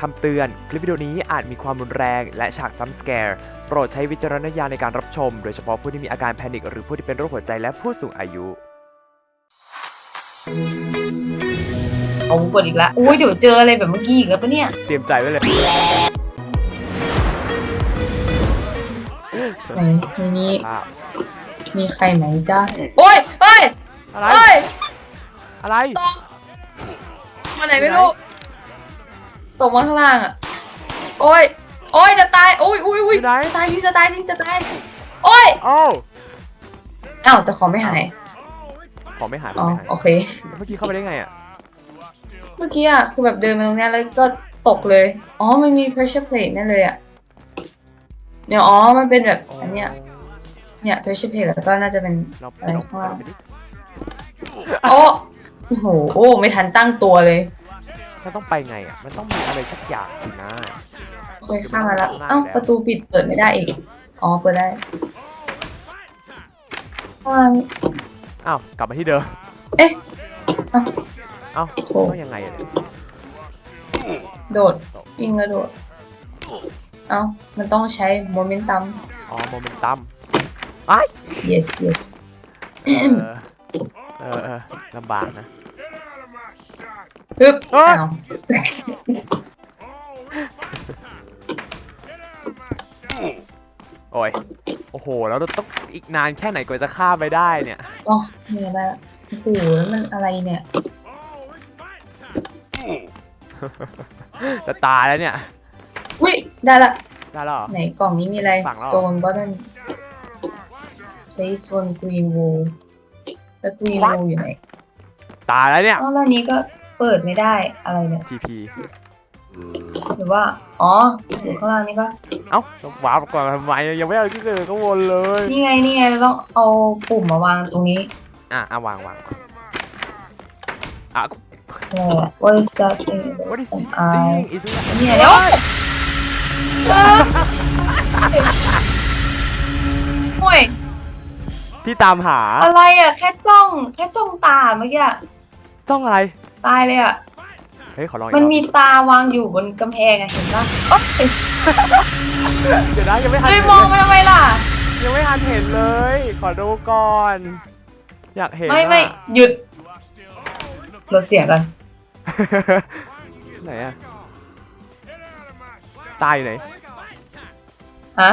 คำเตือน คลิปวิดีโอนี้อาจมีความรุนแรงและฉากจัมป์สแกร์โปรดใช้วิจารณญาณในการรับชม โดยเฉพาะผู้ที่มีอาการแพนิคหรือผู้ที่เป็นโรคหัวใจและผู้สูงอายุผมกดอีกแล้วอุ้ยเดี๋ยวเจออะไรแบบเมื่อกี้อีกแล้วปะเนี่ย เตรียมใจไว้เลย ไหนในนี้ครับมีใครไหมจ้าโอ้ยเฮ้ยอะไรเฮ้ยอะไร ตกมาไหนไม่รู้ ตกมาข้างล่างอะ โอ้ย โอ้ยจะตาย อุ้ยอุ้ยอุ้ยอยู่ไหน จะตายนี่จะตายนี่จะตาย โอ้ยโอ้อ้าวแต่ของไม่หาย ขอไม่หายขอ๋ออ ไม่หายโอเค เมื่อกี้เข้าไปได้ไงอะเมื่อกี้อะ คือแบบเดินมาตรงเนี้ยแล้วก็ตกเลย อ๋อ มันมี pressure plate นั่นเลยอะเดี๋ยวอ๋อ มันเป็นแบบอันเนี้ย เนี่ย pressure plate แล้วก็น่าจะเป็น เราอะไรเราข้างล่างไปดิโอ้โอ้โหโอ้ไม่ทันตั้งตัวเลย มันต้องไปไงอะ มันต้องมีอะไรสักอย่างสินะ เคยข้ามมาแล้ว เอ้าประตูปิดเปิดไม่ได้อีก อ๋อ เปิดได้ข้างล่างอ้าว กลับมาที่เดิม เอ๊ะเอ้าเอ้าโถต้องยังไงอะเนี่ยโดดวิ่งแล้วโดด เอ้า มันต้องใช้โมเมนตัม อ๋อ โมเมนตัมไอ้าย yes yes เออเออเออลำบากนะ ปึ๊บเอ้ยอ้าว โอ้ย โอ้โห แล้วเราต้องอีกนานแค่ไหนกว่าจะข้ามไปได้เนี่ย อ๋อเนี่ยได้ละโอ้โหแล้วมันอะไรเนี่ย จะตายแล้วเนี่ย อุ้ย ได้ละ ได้แล้วเหรอ ไหนกล่องนี้มีอะไร ฝั่งเรา stone button place one green wool แล้ว green What? wool อยู่ไหนตายแล้วเนี่ย อ๋อแล้วอันนี้ก็ เปิดไม่ได้อะไรเนี่ย TP หรือว่า อ๋ออยู่ข้างล่างนี่ปะเอ้าว้าวก่อนทำไมยังไม่เอาที่เจอก็วนเลยนี่ไงนี่ไงเราต้องเอาปุ่มมาวางตรงนี้อะอะวางวางอะ อะไรอะ What is that thing what is An this eye thing is it เนี่ยเดี๋ยวเออห่วยที่ตามหาอะไรอะแค่จ้องแค่จ้องตาเมื่อกี้อะจ้องอะไร ตายเลยอะ เฮ้ยขอลองอีกมันรอบมีตาวางอยู่บนกำแพงอะเห็นปะเอ้ยเดี๋ยวนะยังไม่ทันเฮ้ยเห็นมองเลยมาทำไมล่ะ ยังไม่ทันเห็นเลย ขอดูก่อน อยากเห็นไม่ไม่อะ หยุดลดเสียงกัน ไหนอะตายอยู่ไหน ฮะ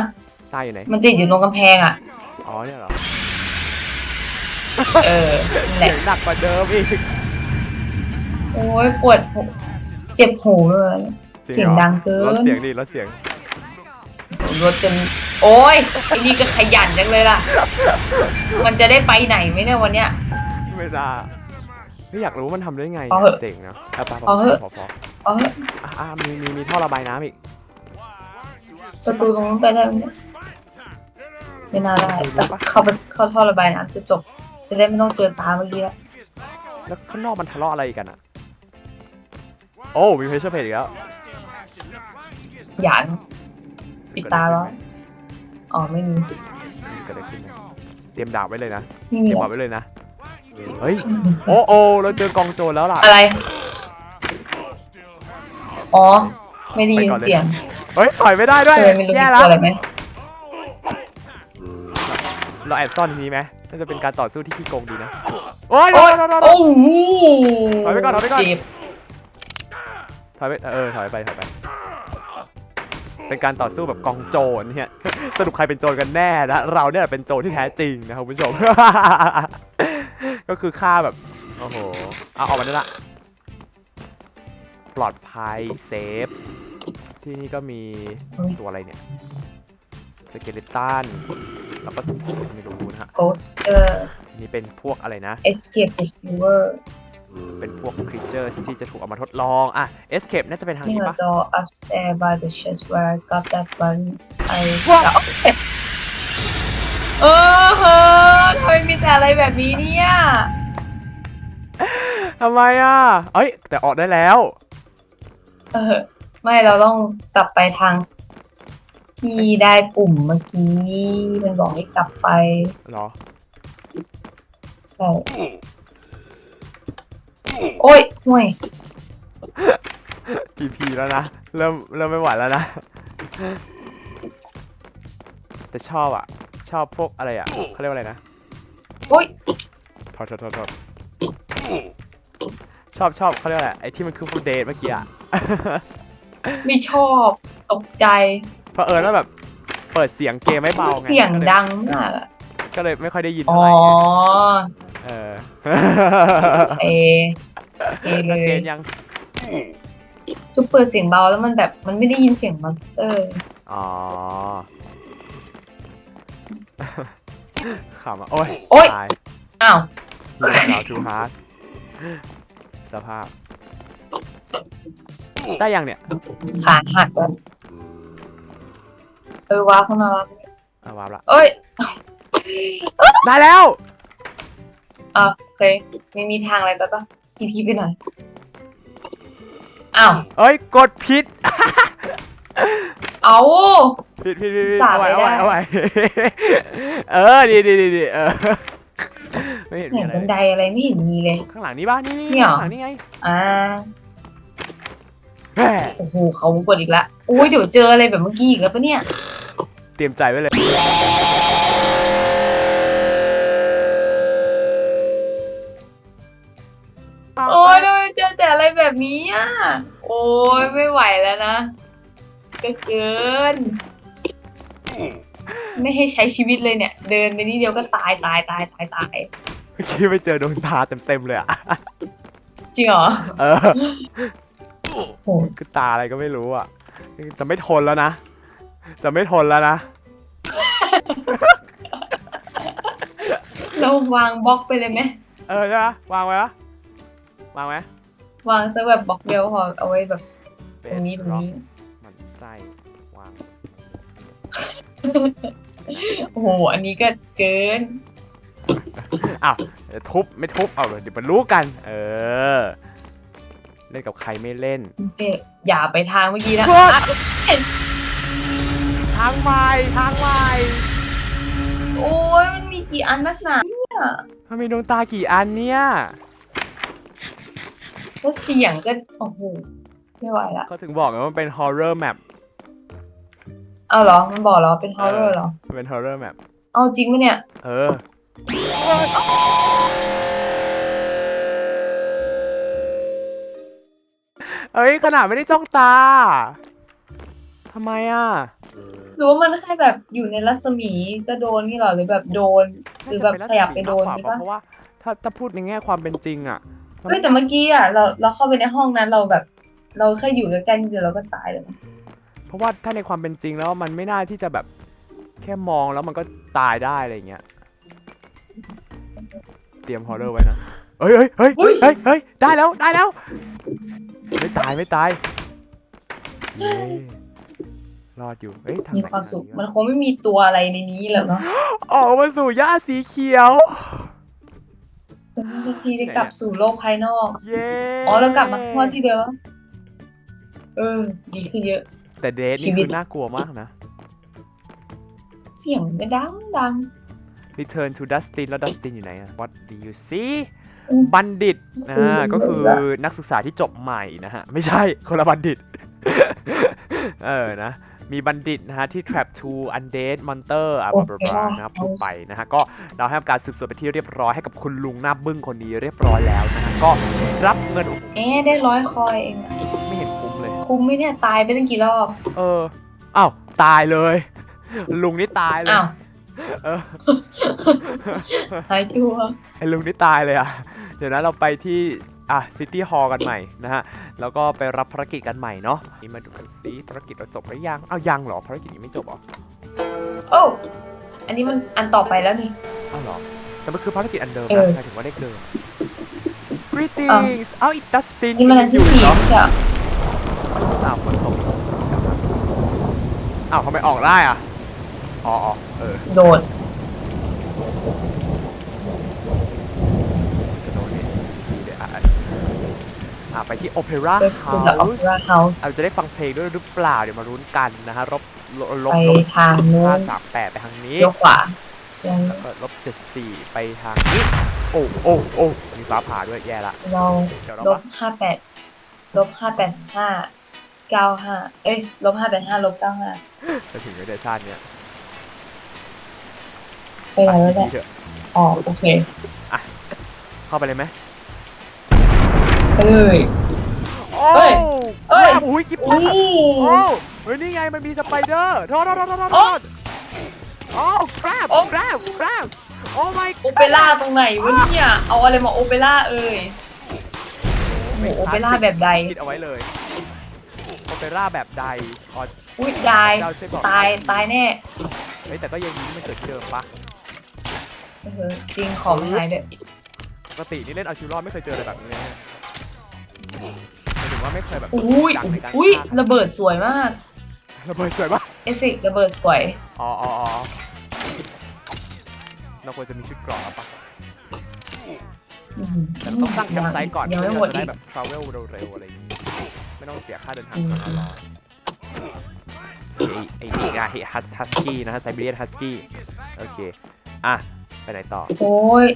ตายอยู่ไหน มันติดอยู่ตรงกำแพงอะ อ๋อเนี่ยเหรอเออนั่นแหเสีละยงหนักกว่าเดิมอีก โอ้ยปวดหูเจ็บหูเลยเสียงดังเกินลดเสียงดิลดเสียงรถจนโอ้ยไอ้นี่ก็ขยันจังเลยล่ะ มันจะได้ไปไหนไหมเนี่ยวันเนี้ย ไม่ได้ไม่อยากรู้ว่ามันทำได้ไงเอาเหอะเจ๋งนะเอาไปพอเอาเหอะ พอพออ๋ออะอะมีมีมีท่อระบายน้ำอีกประตูตรงนู้นไปได้ไหมเนี่ยไม่น่าได้แต่เข้าไปเข้าท่อระบายน้ำจะจบ จะได้ไม่ต้องเจอตาเมื่อกี้ละแล้วข้างนอกมันทะเลาะอะไรกันอะ โอ้มีเพชเชอร์เพจอีกแล้วหยานปิดตาแล้วอ๋อไม่มีเกิดอะไรขึ้นนะเตรียมดาบไว้เลยนะไม่เตมีรียมหรดาอบไว้เลยนะเฮ้ยโอ้โอ้เราเจอกองโจรแล้วล่ะ อะไร อ๋อ ไม่ได้ยินไปก่อนเลยเสียงเฮ้ยต่อยไม่ได้ด้วยเคยไม่รู้มีแย่ตัแล้ววอะไรไหมเราแอบซ่อนทีนี้ไหมน่าจะเป็นการต่อสู้ที่ขี้โกงดีนะโอ้ยโอ้ยโดนโดนโดนโอ้โหถอยไปก่อนถอยไปก่อน เจ็บถ อยไปเออถอยไปถอยไป เป็นการต่อสู้แบบกองโจรเนี่ยสรุปใครเป็นโจรกันแน่นะเราเนี่ยเป็นโจรที่แท้จริงนะครับคุณผู้ชม ก็คือฆ่าแบบโอ้โหเอาออกมาได้ละปลอดภัยเซฟ ที่นี่ก็มีตัวอะไรเนี่ยสเกเลตันแล้วก็ไม่รู้นะฮะโกสเตอร์นี่เป็นพวกอะไรนะเอส เคปเ c ิเวอร์เป็นพวกครีเจอร์ที่จะถูกเอามาทดลองอะ escape น่าจะเป็นทางนี่นี้เราปะจอ upstairs by the chest where I got that buttons I ว้าวเออเฮ้อทำไมมีแต่อะไรแบบนี้เนี่ย ทำไมอะเอ้ย แต่ออกได้แล้ว เออ ไม่เราต้องกลับไปทาง ที่ได้ปุ่มเมื่อกี้ มันบอกให้กลับไปเหรอ ใช่ โอ้ยห่วยพีพีแล้วนะ เริ่มเริ่มไม่ไหวแล้วนะ แต่ชอบอะ ชอบพวกอะไรอะเขาเรียกว่าอะไรนะโอ้ยโทษโทษโทษโทษชอบชอบเขาเรียกว่าอะไรไอ้ที่มันคือฟูเดทเมื่อกี้อะ ไม่ชอบตกใจ เพราะเออแล้วแบบ เปิดเสียงเกมไม่เบาไงเสียงก็ลดังมากอะก็เลยไม่ค่อยได้ยินอ๋เท่าอ ไหร่เออ เอเอเลชัดเจยนยัง จุ๊บเปิดเสียงเบาแล้วมันแบบมันไม่ได้ยินเสียงมอนสเตอร์ อ๋อ ขำอะ โอ้ยโอ๊ย ตายอ้าวเราทูฮาร์ดสภาพ ได้ยังเนี่ยขาหักแล้วเออว้าเข้ามาว้าอะวาบละ เอ้ย ได้แล้ว อะโอเคไม่มีทางอะไรปะปะพีพีไปหน่อยอ้าว เอ้ยกดผิด เอา ผิดผิดผิดผิดสาดเอาไว้ไม่เอาไว้ได้เอาไว้ เออดีดีดีดีเออไม่เห็นไหนมีอะไรบันไดอะไรไม่เห็นมีเลย ข้างหลังนี้บ้านนี่นี่เนี่ยเหรอ ข้างหลังนี่ไงอ่าแหม่โอ้โหเขากดอีกละโอ้ยเดี๋ยวเจออะไรแบบเมื่อกี้อีกแล้วปะเนี่ย เตรียมใจไว้เลย แต่อะไรแบบนี้อะ โอ้ยไม่ไหวแล้วนะก็เกิน ไม่ให้ใช้ชีวิตเลยเนี่ย เดินไปนี่เดียวก็ตายตายตายตายตายเมื่อกี้ไปเจอดวงตาเต็มๆเลยอะ จริงเหรอ เออ โหคือตาอะไรก็ไม่รู้อะ จะไม่ทนแล้วนะ จะไม่ทนแล้วนะ เราวางบล็อกไปเลยไหมเออใช่ปะวางไว้ปะวางไหม วางซะแบบบล็อกเดียวพอเอาไว้แบบเป็ตรงนี้ตรงนี้ มันไส้วางโอ้โหอันนี้ก็เกิน อ้าวเดี๋ยวทุบไม่ทุบเอาเดี๋ยวมันรู้กัน เออ เล่นกับใครไม่เล่นเอ๊ะอย่าไปทางเมื่อกี้นะโทษอะทางใหม่ทางใหม่โอ้ยมันมีกี่อันนักหนาเนี่ยมันมีดวงตากี่อันเนี่ย แล้วเสียงก็โอ้โหไม่ไหวละเขาถึงบอกไงว่ามันเป็น horror map เอาเหรอ มันบอกเหรอ เป็นฮอร์เรอร์เหรอ มันเป็น horror map เอาจริงปะเนี่ย เออ เอ้ยขนาดไม่ได้จ้องตาทำไมอะ หรือว่ามันแค่แบบอยู่ในรัศมีก็โดนนี่เหรอ หรือแบบโดน หรือแบบขยับไปโดนาจะนี่เป็รัศมีมากกว่าปะเพราะว่าถ้าถ้าพูดในแง่ความเป็นจริงอะมัน เฮ้ยแต่เมื่อกี้อะเราเราเข้าไปในห้องนั้นเราแบบ เราแค่อยู่ใกล้ๆนิดเดียวเราก็ตายเลยนะเพราะว่าถ้าในความเป็นจริงแล้วมันไม่น่าที่จะแบบแค่มองแล้วมันก็ตายได้อะไรอย่างเงี้ย เตรียมฮอร์เรอร์ไว้นะเฮ้ยเฮ้ยเฮ้ยเฮ้ยเฮ้ยเฮ้ยได้แล้วได้แล้ว ไม่ตายไม่ตายเย้รอดอยู่เอ้ยทางมีไหนความสุขทางมันนี้วะคงไม่มีตัวอะไรในนี้แล้วเนาะ ออกมาสู่หญ้าสีเขียว มันมีสักทีได้กลับสู่โลกภายนอก เย้อ๋อแล้วกลับมาข้างนอกที่เดิมเออ ดีขึ้นเยอะ แต่เดทชีนี่วิคืตอน่ากลัวมากนะ เสียงไม่ดังดัง Return to Dustin แล้ว Dustin อยู่ไหนอะ What do you see อืมบัณฑิตนะอืม ก็คือนักศึกษาที่จบใหม่นะฮะ ไม่ใช่คนละบัณฑิต เออนะ มีบัณฑิตนะฮะที่ trap to undead monster อะบลาบลาบลานะครับพูดไปนะฮะก็เราให้ทำการสืบสวนไปนที่เรียบร้อยให้กับคุณลุงหน้าบึ้งคนนี้เรียบร้อยแล้วนะฮะก็รับเงินโอ้โหเอ๊ะได้ร้อยคอยเองอะไม่เห็นคุ้มเลย คุ้มไหมเนี่ยตายไปตั้งกี่รอบเอออ้าวตายเลย ลุงนี่ตายเลยอ้าวเออ หายตัวไอ้ลุงนี่ตายเลยอะ เดี๋ยวนะเราไปที่ อะซิตี้ฮอลกันใหม่นะฮะ แล้วก็ไปรับภารกิจกันใหม่เนาะนี่มาดูกันซิภารกิจเราจบหรือยังอ้าวยังเหรอภารกิจยังไม่จบเหรอโอ้อันนี้มันอันต่อไปแล้วนี่ อ้าวเหรอแต่มันคือภารกิจอันเดิมเอนะอ หมายถึงว่าเลขเดิม greetings เอ้าอีดัสตินนี่มันอันที่สี่เหรอไม่ใช่เหรออ้าวฝนตกอ้าวทำไมออกได้อะอ๋ออ๋อเออ โดด จะโดนนี่เดี๋ยวอะ อะไปที่โอเปร่าไปสู่เฮา the ส์ opera house เราจะได้ฟังเพลงด้วยหรือเปล่าเดี๋ยวมารุ้นกันนะฮะลบลบลบไปลบทางนู้น ห้าสามแปดไปทางนี้ เลี้ยวขวายังแล้วก็ลบเจ็ดสี่ไปทางนี้โอ้โอ้โอ้มีฟ้าผ่าด้วยแย่ละเราเดี๋ยวเราลว่าบห้าแปดลบห้าแปดห้าเก้าห้าเอ้ยลบห้าแปดห้าลบเก้าห้าจะถึงในเดชาติเนี้ยไปไหนแล้วเนี่ยเถอะอ๋อโอเค เข้าไปเลยไหมไป เลยโอ้เอ้ยเอ้ยอุ้ยกิ๊บอุ้ยโอ้เฮ้ย นี่ไง มันมีสไปเดอร์โทษโทษโทษโทษโทโอ้ษโอ้ครับโอ้ครับครับโอ้ my โอเปร่าตรงไหนวะเนี่ยเอาอะไรมาโอเปร่าเอ่ยโอ้โหโอเปร่าแบบใดคิดเอาไว้เลยโอเปร่าแบบใดขออุ้ยตายเจ้าช่วยบอกตายตายแน่เฮ้ยแต่ก็ยังยิ้มไม่เกิดที่เดิมปะเออจริงของหายด้วยปกตินี่เล่นเอาชีวิตรอดไม่เคยเจออะไรแบบนี้เล ยนะหมายถึงว่าไม่เคยแบบอุ้ยดังในการอุ้ยฆ่าระเบิดสวยมาก ระเบิดสวยปะเอฟเฟกต์ระเบิดสวย อ๋ออ๋ออ๋อเราควรจะมีชุดเกราะปะอื้อหือแต่เราต้องตั้งแคมป์ไซต์ก่อนยังเพื่ไม่อหมดที่เราจะอีได้กแบบ travel เร็วๆอะไรอย่างงี้ไม่ต้องเสียค่าเดินทางอืมตลอดไอ้ไอ้ไอ้ฮัสฮัสกี้นะฮะไซบีเรียนฮัสกี้โอเค อะ ไปไหนต่อ โอ้ย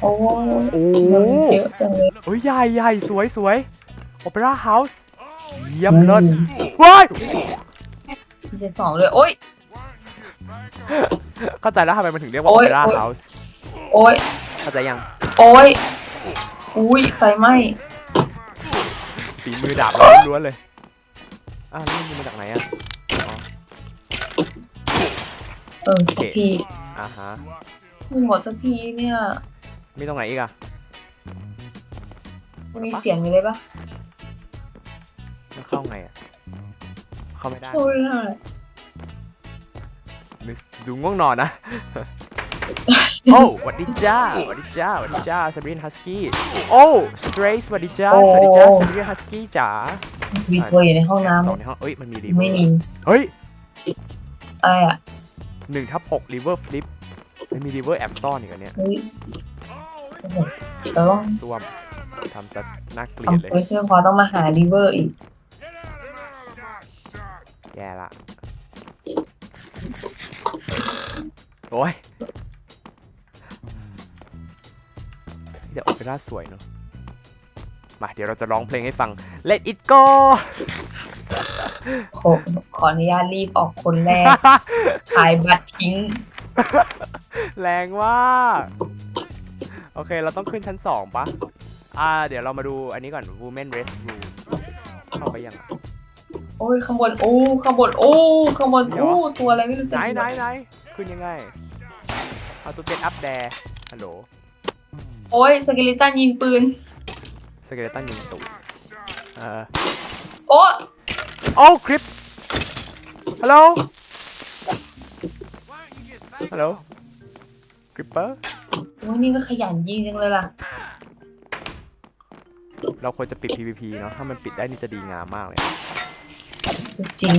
โอ้ยโอ้มันเยอะจังเลยโอ้ยใหญ่ใหญ่สวยสวย โอเปร่าเฮาส์เยี่ยมเลิศว้ายมีเซนสองเลยโอ้ยเข้าใจแล้วทำไมมันถึงเรียกว่าโอ้โอยเปร่าโอ้ยเฮาส์โอ้ยเข้าใจยังโอ้ยอุ้ยไฟไหม้ฝีมือดาบเราล้วนๆเลยอ้าวนี่มันมาจากไหนอะอ๋อเออสักทีอ่าฮะไม่หมดสักทีเนี่ย มีตรงไหนอีกอะมีเสียงอยู่เลยปะ เข้าไม่ได้ช่วยหน่อยนึกดูง่วงนอนนะ โอ้หวัดดีจ้าหวัดดีจ้าหวัดดีจ้าซาบรีนฮัสกี้ โอ้สเตรสวัสดีจ้าสวัสดีจ้าซาบรีนฮัสกี้จ๋ามีสวีทตัวอยู่ในห้องน้สองในห้องเอ้ย มันมีรีำเวอไม่ร์มีเฮ้ยอะไรอะหนึ่งทับหกรีเวอร์ฟลิปมันมีรีเวอร์แอบซ่อนอีกอันเนี้ยเฮ้ยโอ้โหเราต้องรวมทำซะน่าเกลียดทำเลยเควสไม่พอต้องมาหารีเวอร์อีก แย่ละ โอ้ยเดี๋ยวโอเปร่าสวยเนาะ มาเดี๋ยวเราจะร้องเพลงให้ฟัง Let it go ขอขออนุญาตรีบออกคนแรก ขายบัตรทิ้ง แรงมากโอเค เราต้องขึ้นชั้นสองปะอ่า เดี๋ยวเรามาดูอันนี้ก่อน Women Rest Room เข้าไปยังอะ โอ้ยข้างบนโอ้ข้างบนโอ้ข้างบนเดี๋ยวโอ้ตัวอะไรไม่รู้ไหนเต็มไหนไหนขึ้นยังไง How to get up there ฮัลโหลโอ้ยสเกลิตันยิงปืนสเกเลตันยิงตูดเออโอ้โอ้คลิปฮัลโหลฮัลโหลคริปเปอร์โอ้ยนี่ก็ขยันยิงจังเลยล่ะเราควรจะปิด PVP เนาะถ้ามันปิดได้นี่จะดีงามมากเลย จริง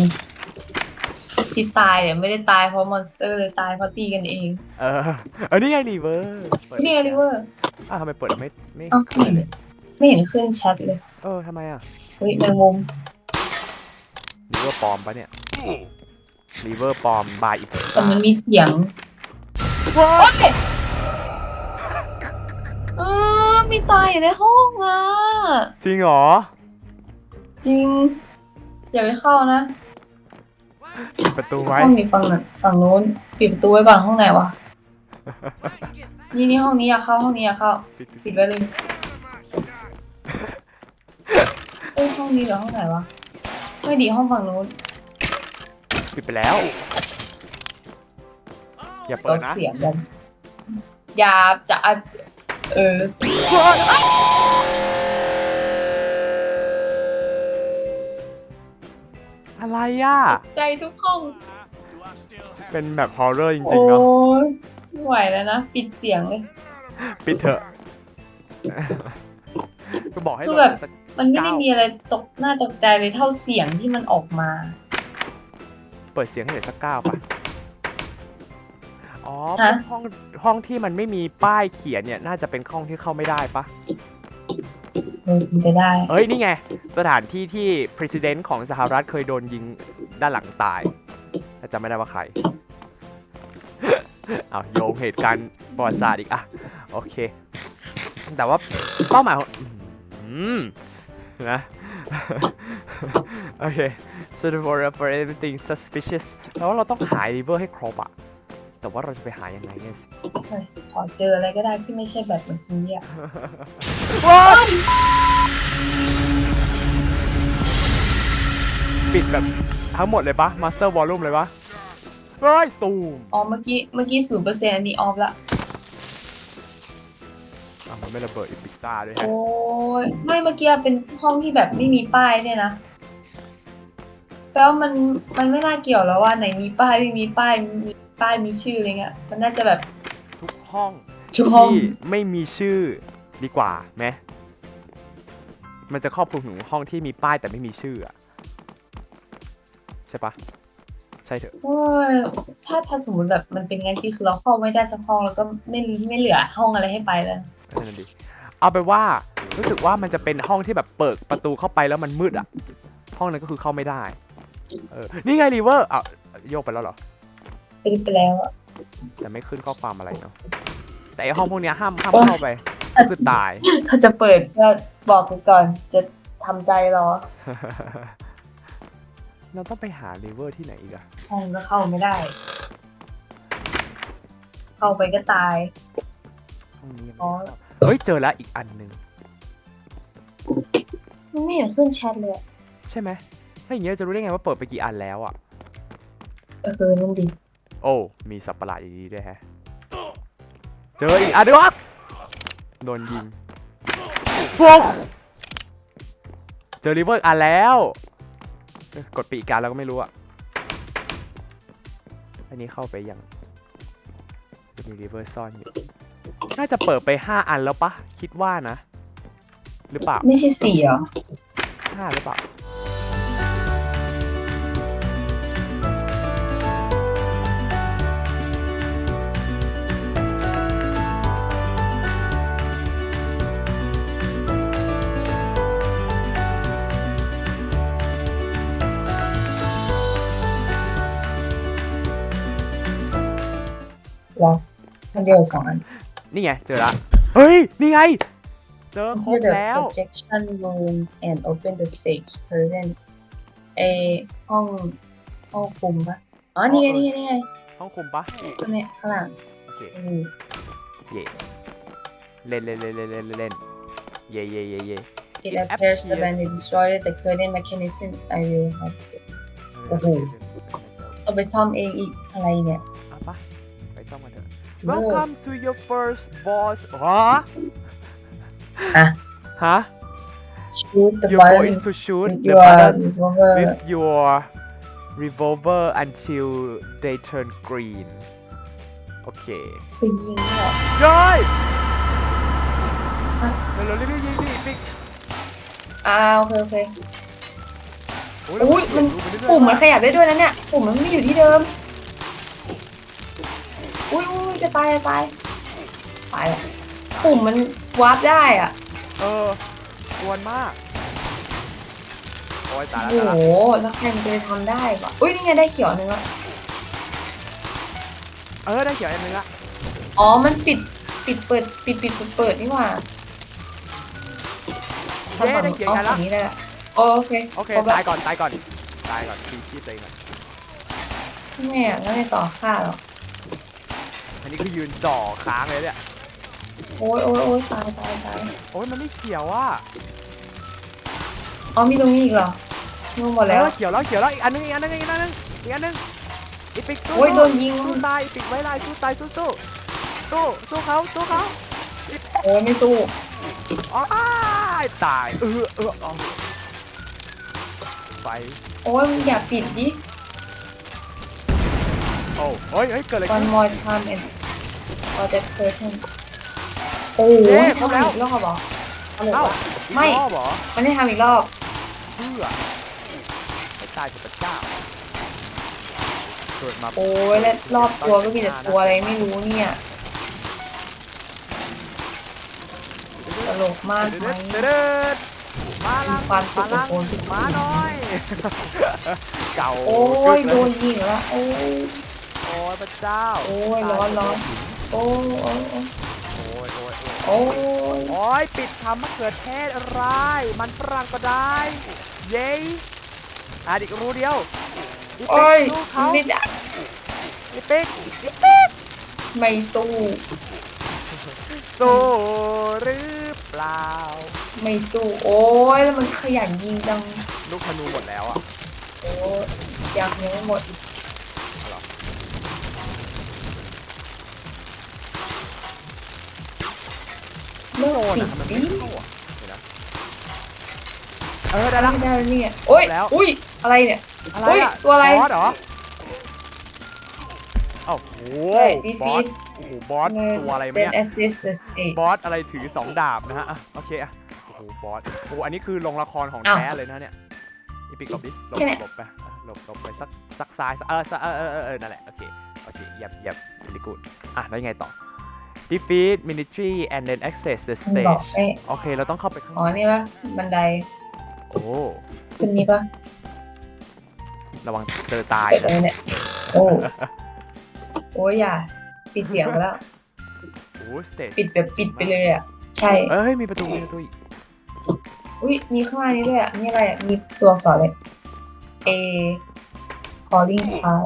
ที่ตายเนี่ยไม่ได้ตายเพราะมอนสเตอร์เลยตายเพราะตีกันเอง เออเออนี่ไงรีเวอร์นี่ไงริเวอร์อ้าวทำไมเปิดไม่ไม่เอ้าขึ้นเลยไม่เห็นขึ้นแชทเลยเออทำไมอะเฮ้ยแมงมุมรีเวอร์ปลอมปะเนี่ยรีเวอร์ปลอมบายอีกแต่มันมีเสียงว้า โอ๊ยเออมีตายอยู่ในห้องอะ จริงเหรอ จริง อย่าไปเข้านะปิดประตูไว้ ห้องนี้ฝั่งนั้นฝั่งนู้นปิดประตูไว้ก่อนห้องไหนวะนี่นี่ห้องนี้อยากเข้าห้องนี้อยากเข้าปิดปิดปิดไว้เลยเอ้ยห้องนี้เหรอห้องไหนวะไม่ดีห้องฝั่งนู้นปิดไปแล้ว อย่าลเปิดดนะ เสียงกันอย่าจะอะเออ อะไรอะ ใจทุกห้องเป็นแบบฮอร์เรอร์จโอ้ริงๆเนาะยไม่ไหวแล้วนะ ปิดเสียงเลย ปิดเถอะ ก็บอกให้คือลแบบดสัก มันไม่ได้เก้ามี มีอะไรตกหน้าตกใจเลยเท่าเสียงที่มันออกมา เปิดเสียงให้เหลือสักเก้าปะอ๋อฮะ ห้องห้องที่มันไม่มีป้ายเขียนเนี่ย น่าจะเป็นห้องที่เข้าไม่ได้ปะ มันไปได้ เอ้ย นี่ไง สถานที่ที่ president ของสหรัฐเคยโดนยิงด้านหลังตายแต่จำไม่ได้ว่าใคร เอาโยงเหตุการณ์ประวัติศาสตร์อีกอะโอเค แต่ว่าเป้าหมายของอืมนะ โอเค so for for everything suspicious แล้วเราต้องหา river ให้ครบอะ แต่ว่าเราจะไปหายังไงเนี่ยสิเฮ้ยขอเจออะไรก็ได้ที่ไม่ใช่แบบเมื่อกี้อะว้าวปิดแบบทั้งหมดเลยปะ master volume เลยปะเฮ้ยตูมอ๋อเมื่อกี้เมื่อกี้ศูนย์เปอร์เซ็นต์อันนี้ออฟละอะมันไม่ระเบิดอีพิกซ่าด้วยฮะโอ้ยไม่เมื่อกี้เป็นห้องที่แบบไม่มีป้ายเนี่ยนะ แปลว่ามันมันไม่น่าเกี่ยวแล้วว่าไหนมีป้ายไม่มีป้ายมีป้ายมีชื่ออะไรเงี้ยมันน่าจะแบบ ทุกห้องทุกห้อง ที่ไม่มีชื่อดีกว่าไหมมันจะครอบคลุมถึงห้องที่มีป้ายแต่ไม่มีชื่ออะใช่ปะใช่เถอะ โอ้ยถ้าถ้าสมมติแบบมันเป็นงั้นที่คือเราเข้าไม่ได้สักห้องแล้วก็ไม่ไม่เหลือห้องอะไรให้ไปแล้ว นั่นนะดิเอาไปนว่ารู้สึกว่ามันจะเป็นห้องที่แบบเปิดประตูเข้าไปแล้วมันมืดอะ ห้องนั้นก็คือเข้าไม่ได้ เออนี่ไงรีเวอร์อะโยกไปแล้วเหรอไปไปแล้วอะ แต่ไม่ขึ้นข้อความอะไรเนาะแต่ไอห้องพวกเนี้ยห้ามห้ามโอ๊ยเข้าไปก็คือตาย ถ้าจะเปิดก็บอกไปก่อน จะทำใจรอเราต้องไปหารีเวอร์ที่ไหนอีกอะห้องก็เข้าไม่ได้ เข้าไปก็ตาย ห้องนี้ยังอ๋อไม่เข้าเฮ้ยเจอแล้วอีกอันหนึ่งมันไม่เห็นขึ้นแชทเลยอะใช่ไหม ถ้าอย่างเงี้ยจะรู้ได้ไงว่าเปิดไปกี่อันแล้วอะเออนั่นดิโอ้ มีสัตว์ประหลาดอย่างนี้ด้วยแฮะ เจออีกอันด้วยวะโดนยิงพวกเจอรีเวอร์อีกอันแล้วเอ้ยกดปีกการแล้วก็ไม่รู้อะอันนี้เข้าไปยังจะมีรีเวอร์ซ่อนอยู่ น่าจะเปิดไป 5 อันแล้วปะ คิดว่านะ หรือเปล่า ไม่ใช่สี่เหรอห้าหรือเปล่า หรอมันเดียวสองอันนี่ไงเจอละเฮ้ยนี่ไง เจอคร Enter บ the แล้ว projection room and open the stage curtain เอห้องห้องคุมปะอ๋อนี่ไงนี่ไงนี่ไงห้องคุมปะตัวเนี้ยข้างหลังโอเคอืมเย่เล่นเล่นเล่นเล่นเล่นเล่นเย่เย่เย่เย่ It It appears that appears- when they destroyed the curtain mechanism I will have to โอ้โหเอาไปซ่อมเองอีกอะไรเนี่ย กันเถอะ เลิก Welcome to your first boss ฮะ อ่ะ ฮะ shoot the Your goal is buttons to shoot with the your buttons revolver with your revolver until they turn green โอเค ไปยิงเนี่ย ย้อย อ่ะ เร็วๆรีบๆยิงดิปิ๊ก อ่าโอเคโอเค โอ้ย อุ้ยมัน ปุ่มมันขยับได้ด้วยนะเนี่ย ปุ่มมันไม่อยู่ที่เดิม อุ้ยอุ้ย ย จะตายจะตายตายละปุ่มมันวาร์ปได้อะเออกวนมาก โอ้ยตายโอ้แล้วโหตายแล้วแล้วใครมันจะไปทำได้ปะอุ้ยนี่ไงได้เขียวหนึ่งละเออได้เขียวอันนึงละอ๋อมันปิดปิดเปิดปิดปิดเปิดเปิดนี่หว่าเย้ทำฝั่งได้เขียวเอากันฝั่ละงนี้ได้ละโอเคโอเคครบละตายก่อนตายก่อนตายก่อนคีชีพตัวเองก่อน แม่แล้วไงต่อฆ่าเหรอ อันนี้คือยืนจ่อค้างเลยเนี่ยโอ้ยโอ้ยโอ้ยตายตายตายโอ้ยมันไม่เขียวอะอ๋อมีตรงนี้อีกเหรองงหมดแล้ว เออเขียวแล้วเขียวแล้วอีกอันนึงอีกอันนึงอีกอันนึงอีกอันนึงอีปิกสู้โอ้ยโดนยิง สู้ตายอีปิกไว้ลายสู้ตายสู้สู้สู้สู้เขาสู้เขาโอ้ยไม่สู้อ๋ออ้ายตายเออเออเอาไปโอ้ยมึงอย่าปิดดิ โอ้เฮ้ยเฮ้ยเกิดอะไรขึ้ one น more time and for that person โอ้เย้ยครบทำแล้วอีกรอบเหรอเอาเลยเอ้าว่ะอีกไม่รอบเหรอมันได้ทำอีกรอบเพื่อให้ตายเถอะพระเจ้าเกิดมาโอ้ยแล้วรอบตัวก็มีแต่ตัวอะไรไม่รู้เนี่ยตลกมากไหม เด็ดเด็ดมาลังความสุขมาลังของคนทุกคนมาหน่อย เก่าโอ้ยกึโดกเลนยิงแล้วโอ้ย โอ้ยพระเจ้าโอ้ยร้อนร้อนโอ้ย โอ้ยโอ้ยโอ้ยโอ้ยโอ้ยโอ้ยปิดทำมะเขือเทศอะไรมันฝรั่งก็ได้ เย้อะอีกรู้เดียวอีโอ้ยเขาไม่ได้อีปิ๊กอีปิ๊กไม่สู้สู้หรือเปล่า ไม่สู้ โอ้ยแล้วมันขยันยิงจังลูกธนูหมดแล้วอะโอ้ยยังยังไม่หมด โดนปิอะดทำไมดิไม่เข้าอะเดี๋ยวนะเออได้ละ ไม่ได้แล้วเนี่ยโอ้ยแล้ว อุ้ยอะไรเนี่ยอะไรอุ๊ยอะตัวอะไร บอสเหรอเอ้าโหเฮ้ยบอส defeat โอ้โหบอสตัวอะไรเป็เนี่นย assist the state บอสอะไรถือสองดาบนะฮะอะโอเคอะโอ้โหบอสโอ้โหอันนี้คือลงละครของอ้าวแท้เลยนะเนี่ยอีปิกหลบดิหลบแค่เนี้ยหลบไปอะหลบหลบไปสักสักซ้ายสักเออสักเออเออเออเออนั่นแหละโอเคโอเคเยับยับดีกูดอะแล้วยังไงต่อ defeat military and then access the มันบอก stage ไอ้โอเค เราต้องเข้าไปข้างอ๋อ ในนี่ปะบันไดโอ้ขึ้นนี้ปะระวังเจอตายเปิดนะ เลยเนี่ย โอ้ โอ้ยอย่า ปิดเสียงไปแล้ว โอ้ stage ปิดแบบปิดไปเลยอะ ใช่ เอ้ย มีประตูมีประตูอีกอุ้ยมีข้างล่างนี้ด้วยอะ นี่อะไรอะ มีตัวอักษรเลย A calling card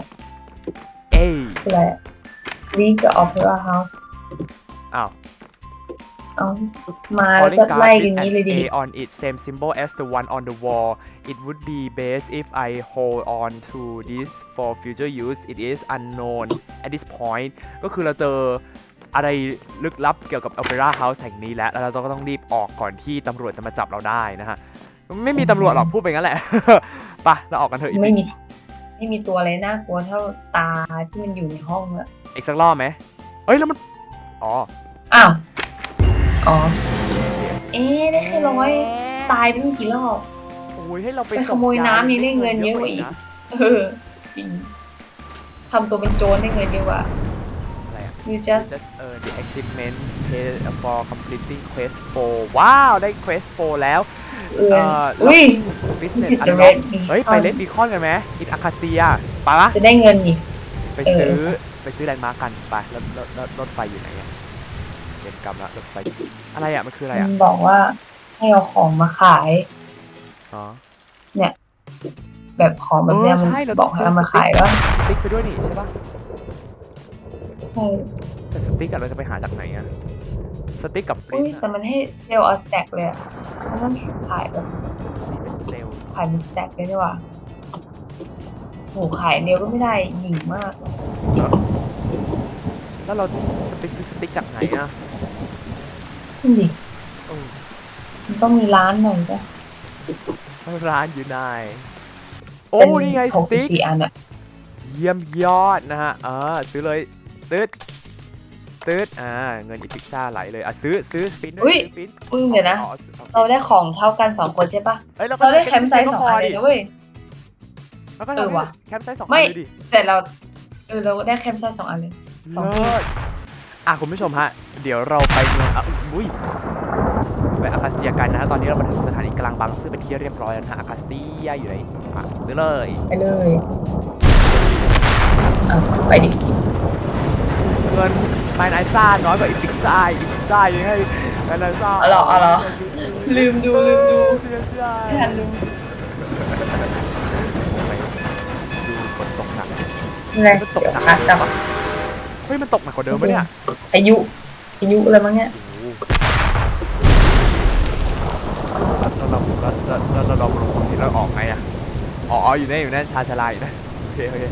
เอ้ย คืออะไรอะ leave the opera house อ้าว เอามาแล้วก็ไล่กันนี้เลยดิ A on it same symbol as the one on the wall it would be best if I hold on to this for future use it is unknown at this point ก็คือเราเจออะไรลึกลับเกี่ยวกับ Opera House แห่งนี้แล้ว แล้วเราก็ต้องรีบออกก่อนที่ตำรวจจะมาจับเราได้นะฮะ ไม่มีตำรวจหรอกพูดไปงั้นแหละ ไปะเราออกกันเถอะอีกไม่มี ไม่มีตัวอะไรน่ากลัวเท่าตาที่มันอยู่ในห้องอะอีกสักรอบไหมเอ้ยแล้วมัน อ๋อ อ้าว อ๋อ เอ๊ะได้แค่ร้อยตายไปตั้งกี่รอบ โอ้ยให้เราไปไปขโมยน้ำยังได้เงินเยอะกว่าอีกนะเออ จริงทำตัวเป็นโจรได้เงินเยอะกว่า อะไรอะ you just just earn the achievement pay for completing quest 4ว้าว ได้ quest 4แล้ว เอือนเอ่ออุ้ย business Visit the unlock red beacon เฮ้ย ไปเลดบีคอนกันไหมอินอาคาเซียไปะจะได้เงินนี่ ไปเออซื้อ ไปซื้อแลนด์มาร์กกันไปแล้วรถรถรถไฟอยู่ไหนอะเห็นกำละรถไฟอะไรอะมันคืออะไรมัอะนบอกว่าให้เอาของมาขาย อ๋อแบบของแบบเนี้ยเออมันใช่เราบอกให้เอามาขายว่าสติ๊กไปด้วยนี่ใช่ปะใช่แต่สติ๊กอะเราจะไปหาจากไหนอะสติ๊กกับปริ้อุ้นยท์แต่อะมันให้เซลล์เอาสแต็กเลยอะมันต้องขายแบบนี่เป็นเซลล์ขายเป็นสแต็กเลยดีกว่า โหขายเดียวก็ไม่ได้หยิ่งมากแล้วเราจะไปซื้อสติ๊กจากไหนอะขึ้นดิเออมันต้องมีร้านหน่อยจ้ะร้านอยู่ไหนโอ้เป็นนี่ไงหสกสิบติ๊กสี่อันอะเยี่ยมยอดนะฮะเออซื้อเลยตืดตืดอ่าเงินอีพิกซ่าไหลเลยอะซื้อซื้อสปินด้วยซื้อสปินมึงเดี๋ยวนะอาอาเราได้ของเท่ากันสองคนใช่ปะเอ้ยเราก็เราได้แคมป์ไซส์สองอันเลยนะเว้ย แล้วก็เออว่ะ แคมป์ไซส์สองไม่อันเลยดิแต่เราเออเราได้แคมป์ไซส์สองอันเลย สองที่ เลิศอะคุณผู้ชมฮะ เดี๋ยวเราไปเมืองอะอุ้ยไปอาคาเซียกันนะฮะตอนนี้เรามาถึงสถานีกลางบางซื่อเป็นที่เรียบร้อยแล้วนะฮะอาคาเซียอยู่ไหนอะซื้อเลย ไปเลยอะไปดิเงินไมนไอซ่าน้อยกว่าอีพิกซ่าอีพิกซ่ายังให้ไมนไอซ่าเอาเหรอเอาเหรอลืมดูลืมดูเสียใจไม่ทันดู อะไรมันตกเดี๋ยวหนักคัดจับเฮ้ยมันตกหนักกว่าเดิมปะเนี่ยอายุอายุอะไรมั้งเนี่ยโอ้โหแล้วเราแล้วเราแล้วเราลงที่เราออกไงอะอ๋ออยู่นี่อยู่นั่นชาชาลายอยู่นะโอเคโอเค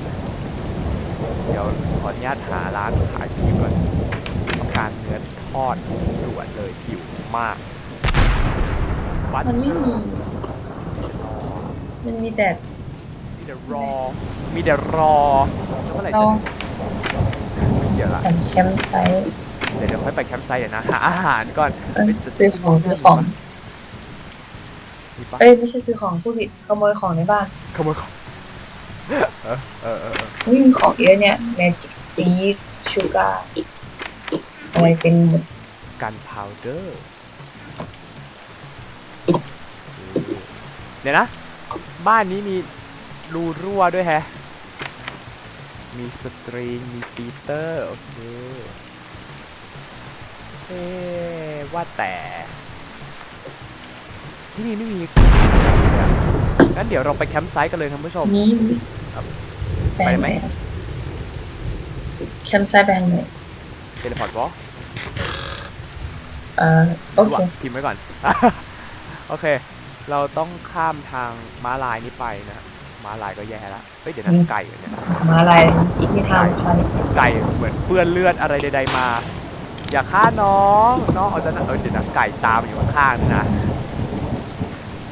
เดี๋ยวขออนุญาตหาร้านขายพีก่อนต้องการเนื้อทอดด่วนเลยหิวมากวัดมันไม่มีมันมีแต่มี แต่รอ มีแต่รอแล้วเมื่อไหร่เราจะไม่เยอะละแต่แคมป์ไซต์เดี๋ยวเดี๋ยวค่อยไปแคมป์ไซต์เดี๋ยวนะหาอาหารก่อนเอ้ยซื้อของซื้อของ มีปะเอ้ยไม่ใช่ซื้อของผู้ผิดขโมยของในบ้านขโมยของเออเออเออเอออุ้ยมีของเยอะเนี่ย magic seed sugar อะไรเป็นหมดกันพาวเดอร์เดี๋ยวนะ บ้านนี้มี รูรั่วด้วยแฮะ มีสตริง มีปีเตอร์ โอเค เอ๊ะว่าแต่ ที่นี่ไม่มีงั้นเดี๋ยวเราไปแคมป์ไซต์กันเลยท่านผู้ชม นี้ไปไหม แคมป์ไซต์ไปทางไหนเทเลพอร์ตบอเอ่อโอเคพิมพ์ไว้ก่อน โอเค เราต้องข้ามทางม้าลายนี้ไปนะ ม้าลายก็แย่แล้วเฮ้ยเดี๋ยวนะอืมไก่เหรอเนี่ยมาอะไรอีกที่ทางใครไก่เหมือนเปื้อนเลือดอะไรใดๆมา อย่าฆ่าน้องน้องเอาจะเออเดี๋ยวนะไก่ตามอยู่ข้างๆนี่นะ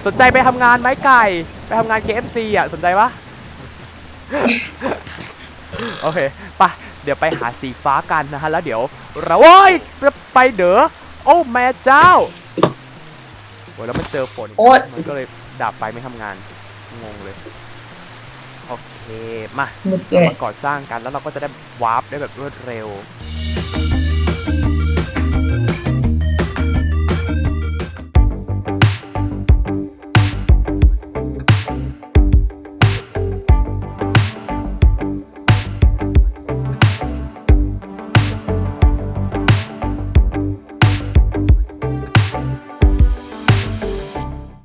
สนใจไปทำงานไหมไก่ ไปทำงาน KFC อะสนใจปะ โอเคไปะเดี๋ยวไปหาสีฟ้ากันนะฮะแล้วเดี๋ยว เราโอ้ยไปเด้อโอ้แม่เจ้าโอ้ยแล้วมันเจอฝนโอ๊ย มันก็เลยดับไปไม่ทำงานงงเลย โอเค มามุดเลเรายมาก่อสร้างกันแล้วเราก็จะได้วาร์ปได้แบบรวดเร็ว